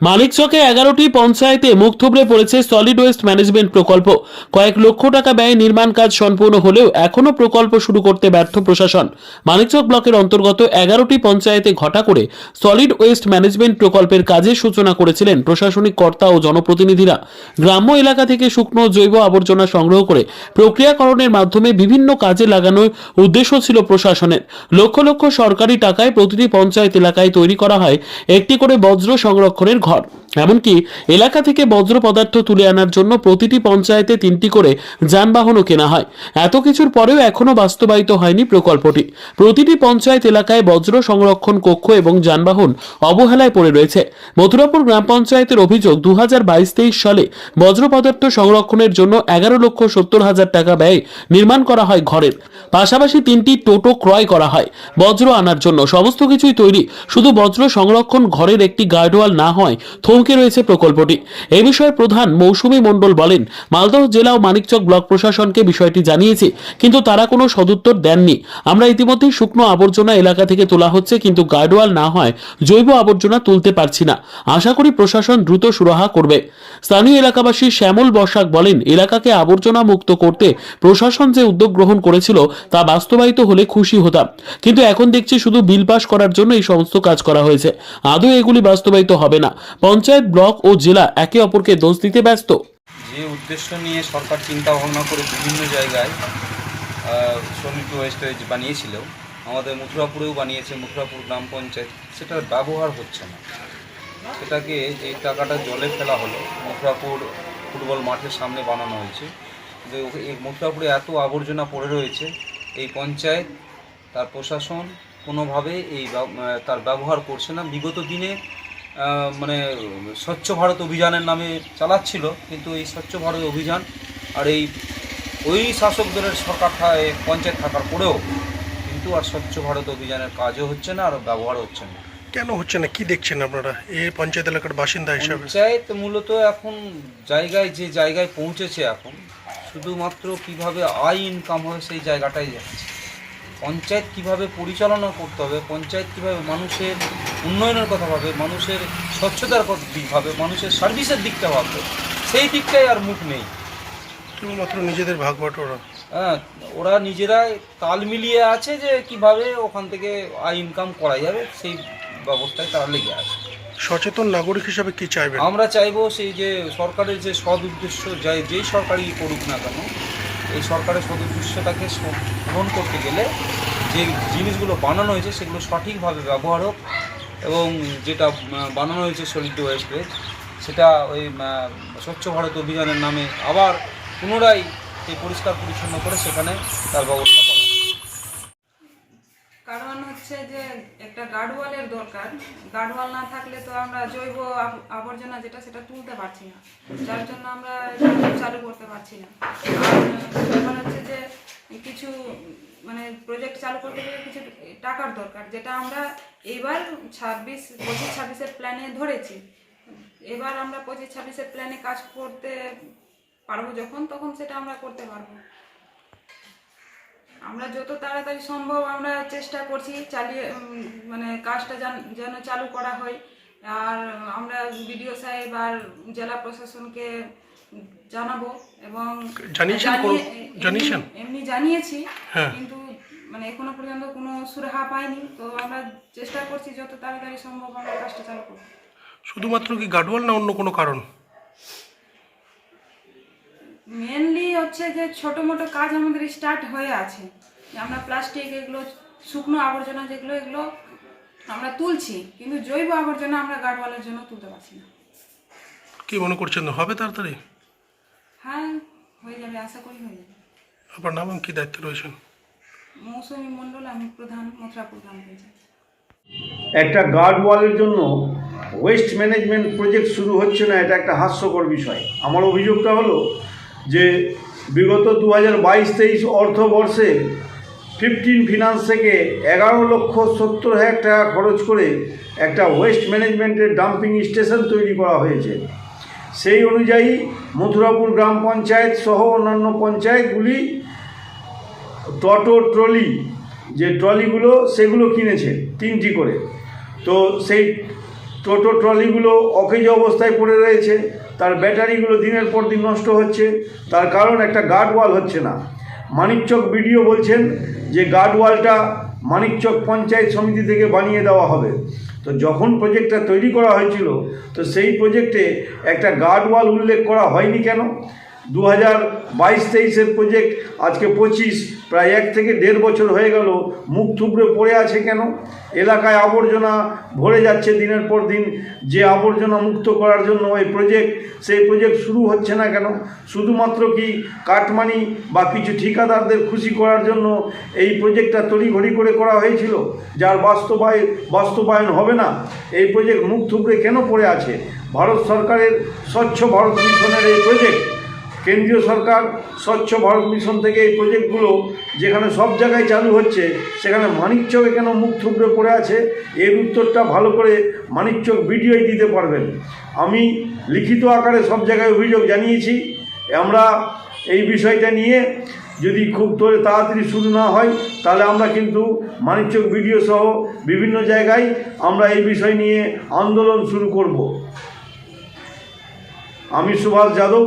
মানিকচকে এগারোটি পঞ্চায়েতে মুখ থুবড়ে পড়েছে সলিড ওয়েস্ট ম্যানেজমেন্ট প্রকল্প। কয়েক লক্ষ টাকা ব্যয়ে নির্মাণ কাজ সম্পূর্ণ হলেও এখনও প্রকল্প শুরু করতে ব্যর্থ প্রশাসন। মানিকচক ব্লকের অন্তর্গত এগারোটি পঞ্চায়েতে ঘটা করে সলিড ওয়েস্ট ম্যানেজমেন্ট প্রকল্পের কাজের সূচনা করেছিলেন প্রশাসনিক কর্তা ও জনপ্রতিনিধিরা। গ্রাম্য এলাকা থেকে শুকনো জৈব আবর্জনা সংগ্রহ করে প্রক্রিয়াকরণের মাধ্যমে বিভিন্ন কাজে লাগানোর উদ্দেশ্য ছিল প্রশাসনের। লক্ষ লক্ষ সরকারি টাকায় প্রতিটি পঞ্চায়েত এলাকায় তৈরি করা হয় একটি করে বজ্র সংরক্ষণের ঘর এমনকি এলাকা থেকে বজ্র পদার্থ তুলে আনার জন্য প্রতিটি পঞ্চায়েতে তিনটি করে যানবাহনও কেনা হয়। এত কিছুর পরেও এখনও বাস্তবায়িত হয়নি প্রকল্পটি। প্রতিটি পঞ্চায়েত এলাকায় বজ্র সংরক্ষণ কক্ষ এবং যানবাহন অবহেলায় পড়ে রয়েছে। মথুরাপুর গ্রাম পঞ্চায়েতের অভিযোগ দু হাজার সালে বজ্র পদার্থ সংরক্ষণের জন্য এগারো লক্ষ সত্তর হাজার টাকা ব্যয় নির্মাণ করা হয় ঘরের। পাশাপাশি তিনটি টোটো ক্রয় করা হয় বজ্র আনার জন্য। সমস্ত কিছুই তৈরি। শুধু বজ্র সংরক্ষণ ঘরের একটি গার্ডওয়াল না হয়, থমকে রয়েছে প্রকল্পটি। এ বিষয়ে প্রধান মৌসুমী মণ্ডল বলেন, মালদহ জেলা ও মানিকচক ব্লক প্রশাসনকে বিষয়টি জানিয়েছে, কিন্তু তারা কোনো সদুত্তর দেননি। আমরা ইতিমধ্যেই শুকনো আবর্জনা এলাকা থেকে তোলা হচ্ছে, কিন্তু গার্ডওয়াল না হয়, জৈব আবর্জনা তুলতে পারছি না। আশা করি প্রশাসন দ্রুত সুরাহা করবে। স্থানীয় এলাকাবাসী শ্যামল বসাক বলেন, এলাকাকে আবর্জনা মুক্ত করতে প্রশাসন যে উদ্যোগ গ্রহণ করেছিল, তা বাস্তবায়িত হলে খুশি হতাম। কিন্তু এখন দেখছি শুধু বিল পাস করার জন্য এই সমস্ত কাজ করা হয়েছে। আদৌ এগুলি বাস্তবায়িত হবে না। পঞ্চায়েত ব্লক ও জেলা একে অপরকে দোষ দিতে ব্যস্ত। যে উদ্দেশ্য নিয়ে সরকার চিন্তা ভাবনা করে বিভিন্ন জায়গায় শ্রমিক ওয়েস্ট বানিয়েছিল, আমাদের মথুরাপুরেও বানিয়েছে, মথুরাপুর গ্রাম পঞ্চায়েত, সেটার ব্যবহার হচ্ছে না। সেটাকে যে টাকাটা জলে ফেলা হলো, মথুরাপুর ফুটবল মাঠের সামনে বানানো হয়েছে। এই মথুরাপুরে এত আবর্জনা পড়ে রয়েছে, এই পঞ্চায়েত, তার প্রশাসন কোনোভাবে এই তার ব্যবহার করছে না। বিগত দিনে মানে স্বচ্ছ ভারত অভিযানের নামে চালাচ্ছিল কিন্তু এই স্বচ্ছ ভারত অভিযান আর এই ওই শাসক দলের সরকার পঞ্চায়েত থাকার পরেও কিন্তু আর স্বচ্ছ ভারত অভিযানের কাজও হচ্ছে না আর ব্যবহার হচ্ছে না। কেন হচ্ছে না? কি দেখছেন আপনারা? এই পঞ্চায়েত এলাকার বাসিন্দা হিসাবে? পঞ্চায়েত মূলত এখন জায়গায় যে জায়গায় পৌঁছেছে এখন শুধুমাত্র কীভাবে আয় ইনকাম হয় সেই জায়গাটাই যাচ্ছে। পঞ্চায়েত কীভাবে পরিচালনা করতে হবে পঞ্চায়েত কীভাবে মানুষের উন্নয়নের কথা ভাবে মানুষের স্বচ্ছতার দিক ভাবে মানুষের সার্ভিসের দিকটা ভাববে সেই দিকটাই আর মুখ নেই। শুধুমাত্র নিজেদের ভাগ ওরা হ্যাঁ ওরা নিজেরাই তাল মিলিয়ে আছে যে কীভাবে ওখান থেকে আয় ইনকাম করা যাবে সেই ব্যবস্থায় তারা লেগে আছে। সচেতন নাগরিক হিসাবে কি চাইবে আমরা চাইব সেই যে সরকারের যে সদ উদ্দেশ্য যাই যেই সরকারই করুক না কেন এই সরকারের সদুদ্দেশ্যটাকে গ্রহণ করতে গেলে যে জিনিসগুলো বানানো হয়েছে সেগুলো সঠিকভাবে ব্যবহার হোক এবং যেটা বানানো হয়েছে সলিড ওয়েস্টে, সেটা ওই স্বচ্ছ ভারত অভিযানের নামে আবার পুনরায় এই পরিষ্কার পরিচ্ছন্ন করে সেখানে তার ব্যবস্থা কারণ হচ্ছে যে একটা গার্ডওয়ালের দরকার। গার্ডওয়াল না থাকলে তো আমরা জৈব আবর্জনা যেটা, সেটা তুলতে পারছি না। যার জন্য আমরা চালু করতে পারছি না। ব্যাপার হচ্ছে যে কিছু মানে প্রজেক্ট চালু করতে গেলে কিছু টাকার দরকার, যেটা আমরা এইবার ছাব্বিশ, পঁচিশ ছাব্বিশের প্ল্যানে ধরেছি। এবার আমরা পঁচিশ ছাব্বিশের প্ল্যানে কাজ করতে পারব যখন, তখন সেটা আমরা করতে পারব। আমরা যত তাড়াতাড়ি সম্ভব আমরা চেষ্টা করছি চালিয়ে মানে কাজটা যেন- চালু করা হয়। আর আমরা বিডিও সাহেব আর জেলা প্রশাসনকে জানাব এবং এমনি- জানিয়েছি হ্যাঁ। কিন্তু মানে এখনও পর্যন্ত কোনো সুরাহা পাইনি। তো আমরা চেষ্টা করছি যত তাড়াতাড়ি সম্ভব আমরা কাজটা চালু করব শুধুমাত্র কি গাডওয়াল না অন্য কোনো কারণ? মেনলি হচ্ছে যে ছোটো মোটো কাজ আমাদের স্টার্ট হয়ে আছে। যে আমরা প্লাস্টিক এগুলো শুকনো আবর্জনা যেগুলো এগুলো আমরা তুলছি। কিন্তু জৈব আবর্জনা আমরা গার্ডওয়ালের জন্য তুলতে পারছি না। কি মনে করছেন হবে তাড়াতাড়ি? হ্যাঁ হয়ে যাবে আশা করি হয়ে যাবে। আপনার নাম কি দায়িত্বে রয়েছেন? মৌসুমী মণ্ডল আমি প্রধান মথুরাপুর গ্রাম পঞ্চায়েত। একটা গার্ড ওয়ালের জন্য ওয়েস্ট ম্যানেজমেন্ট প্রজেক্ট শুরু হচ্ছে না এটা একটা হাস্যকর বিষয়। আমার অভিযোগটা হলো যে বিগত দু হাজার বাইশ তেইশ অর্থবর্ষে ফিফটিন ফিনান্স থেকে এগারো লক্ষ সত্তর হাজার টাকা খরচ করে একটা ওয়েস্ট ম্যানেজমেন্টের ডাম্পিং স্টেশন তৈরি করা হয়েছে। সেই অনুযায়ী মথুরাপুর গ্রাম পঞ্চায়েত সহ অন্যান্য পঞ্চায়েতগুলি টোটো, ট্রলি, যে ট্রলিগুলো সেগুলো কিনেছে তিনটি করে। তো সেই টোটো ট্রলিগুলো অকেজ অবস্থায় পড়ে রয়েছে, তার ব্যাটারিগুলো দিনের পর দিন নষ্ট হচ্ছে, তার কারণ একটা গার্ড ওয়াল হচ্ছে না। মানিকচক বিডিও বলছেন যে গার্ড ওয়ালটা মানিকচক পঞ্চায়েত সমিতি থেকে বানিয়ে দেওয়া হবে। তো যখন প্রজেক্টটা তৈরি করা হয়েছিল, তো সেই প্রজেক্টে একটা গার্ড ওয়াল উল্লেখ করা হয়নি কেন? দু হাজার বাইশ তেইশের প্রজেক্ট আজকে পঁচিশ, প্রায় এক থেকে দেড় বছর হয়ে গেল, মুখ থুবড়ে পড়ে আছে কেন? এলাকায় আবর্জনা ভরে যাচ্ছে দিনের পর দিন, যে আবর্জনা মুক্ত করার জন্য এই প্রজেক্ট সেই প্রজেক্ট শুরু হচ্ছে না কেন? শুধুমাত্র কি কাটমানি বা কিছু ঠিকাদারদের খুশি করার জন্য এই প্রজেক্টটা তড়িঘড়ি করে করা হয়েছিল? যার বাস্তবায়, বাস্তবায়ন হবে না। এই প্রজেক্ট মুখ থুবড়ে কেন পড়ে আছে? ভারত সরকারের স্বচ্ছ ভারত মিশনের এই প্রজেক্ট কেন্দ্রীয় সরকার, স্বচ্ছ ভারত মিশন থেকে এই প্রজেক্টগুলো যেখানে সব জায়গায় চালু হচ্ছে, সেখানে মানিকচকে কেন মুখ থুবড়ে পড়ে আছে। এর উত্তরটা ভালো করে মানিকচক ভিডিওই দিতে পারবেন। আমি লিখিত আকারে সব জায়গায় অভিযোগ জানিয়েছি। আমরা এই বিষয়টা নিয়ে যদি খুব তাড়াতাড়ি শুরু না হয়, তাহলে আমরা কিন্তু মানিকচক ভিডিও সহ বিভিন্ন জায়গায় আমরা এই বিষয় নিয়ে আন্দোলন শুরু করব। আমি সুভাষ যাদব